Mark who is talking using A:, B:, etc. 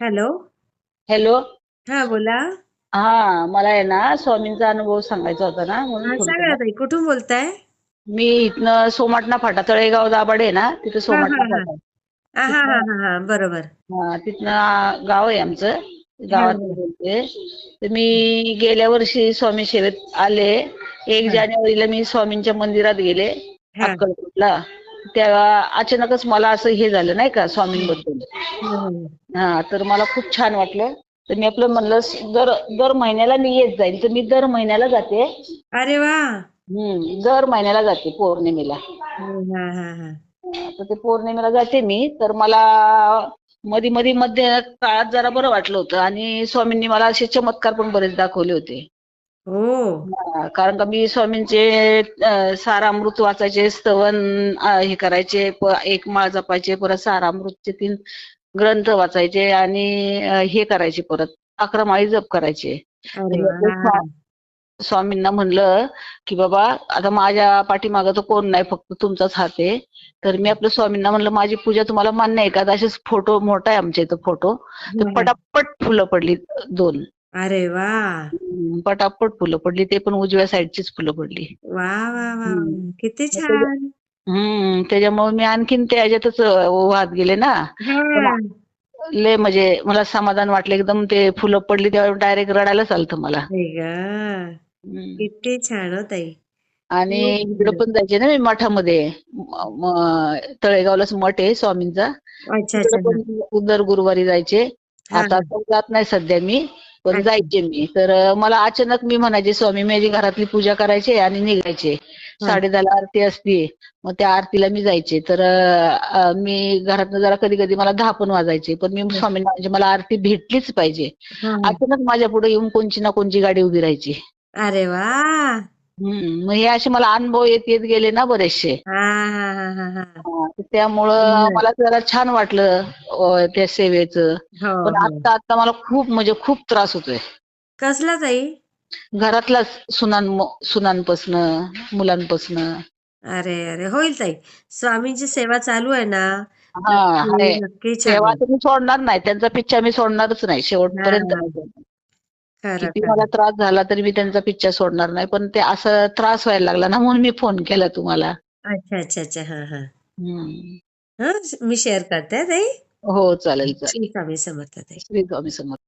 A: Hello.
B: Hello.
A: हा बोला.
B: हा मला आहे ना स्वामींचा अनुभव सांगायचा होता ना म्हणून
A: हा
B: फोन
A: सांगा
B: केला.
A: ताई कुठून बोलताय?
B: मी इथनं सोमाटणा फाटा तळेगाव दाभाडे आहे ना तिथे
A: हा
B: सोमाटणा
A: हा. हा
B: फाटा.
A: हा हा हा हा बरोबर.
B: हा तिथनं गाव आहे आमचं गावात
A: हा.
B: बोलते. तर मी गेल्या वर्षी स्वामी सेवेत आले. एक
A: हा.
B: जानेवारीला मी स्वामींच्या मंदिरात गेले
A: हा.
B: अक्कलकोटला. तेव्हा अचानकच मला असं हे झालं नाही का स्वामींबद्दल.
A: हम्म.
B: हा तर मला खूप छान वाटलं. तर मी आपलं म्हणलं दर दर महिन्याला मी येत जाईल तर मी दर महिन्याला जाते.
A: अरे वा.
B: हम्म दर महिन्याला जाते पौर्णिमेला.
A: हा हा हा
B: तर ते पौर्णिमेला जाते मी. तर मला मधी मधी मध्य काळात जरा बरं वाटलं होतं. आणि स्वामींनी मला असे चमत्कार पण बरेच दाखवले होते.
A: हो.
B: हा, कारण का मी स्वामींचे अं, सारामृत वाचायचे स्तवन अं, हे करायचे प- एक माळ जपायचे परत सारामृतचे तीन ग्रंथ वाचायचे आणि हे करायचे परत. अकरा माळी जप करायचे. स्वामींना म्हणलं की बाबा आता माझ्या पाठीमागं तर कोण नाही फक्त तुमचाच हात आहे. तर मी आपलं स्वामींना म्हणलं माझी पूजा तुम्हाला मान्य आहे का? असेच फोटो मोठा आहे आमच्या इथं फोटो. तर. पटापट फुलं पडली दोन.
A: अरे वा.
B: पटापट फुलं पडली. ते पण उजव्या साईडचीच फुलं पडली.
A: वा वा वा. किती छान.
B: हम्म त्याच्यामुळे मी आणखीन त्या ह्याच्यातच अं, वाहत गेले ना. लय म्हणजे मला समाधान वाटलं एकदम ते फुलं पडली तेव्हा डायरेक्ट रडायलाच आलतं मला.
A: किती छान हो ताई.
B: आणि इकडं. पण जायचे ना मी मठामध्ये. तळेगावलाच मठ आहे स्वामींचा. पण दर गुरुवारी जायचे. आता जात नाही सध्या मी. पण. जायचे मी. तर मला अचानक मी म्हणायचे स्वामी माझी घरातली पूजा करायचे आणि निघायचे. साडे दहाला आरती असती मग त्या आरतीला मी जायचे. तर मी घरातनं जरा कधी कधी मला दहा पण वाजायचे. पण मी स्वामींना म्हणजे मला आरती भेटलीच पाहिजे. अचानक माझ्या पुढे येऊन कोणची ना कोणची गाडी उभी राहायची.
A: अरे वा!
B: हम्म. मग हे असे मला अनुभव येत येत गेले ना बरेचसे.
A: हा हा हा हा हा.
B: हा, तर त्यामुळं. मला जरा छान वाटलं अं, त्या सेवेचं.
A: हो
B: पण
A: हो.
B: आता आता मला खूप म्हणजे खूप त्रास होतोय.
A: कसला ताई?
B: घरातलाच सुनान सुनांपासनं मुलांपासनं.
A: अरे अरे होईल ताई. स्वामींची सेवा चालू आहे ना?
B: हा
A: नक्की
B: आहे
A: होईल.
B: तर मी सोडणार नाही. त्यांचा पिच्छा मी सोडणारच नाही. शेवटपर्यंत
A: हा.
B: नाही सोडणार. किती मला त्रास झाला तरी मी त्यांचा पिच्छा सोडणार नाही. पण ते असं त्रास व्हायला लागला ना म्हणून मी फोन केला तुम्हाला.
A: अच्छा अच्छा अच्छा. हा हा.
B: हम्म.
A: हा मी शेअर करते हा, ताई.
B: हो चालेल चालेल.
A: श्री स्वामी समर्थ ताई.
B: श्री स्वामी समर्थ.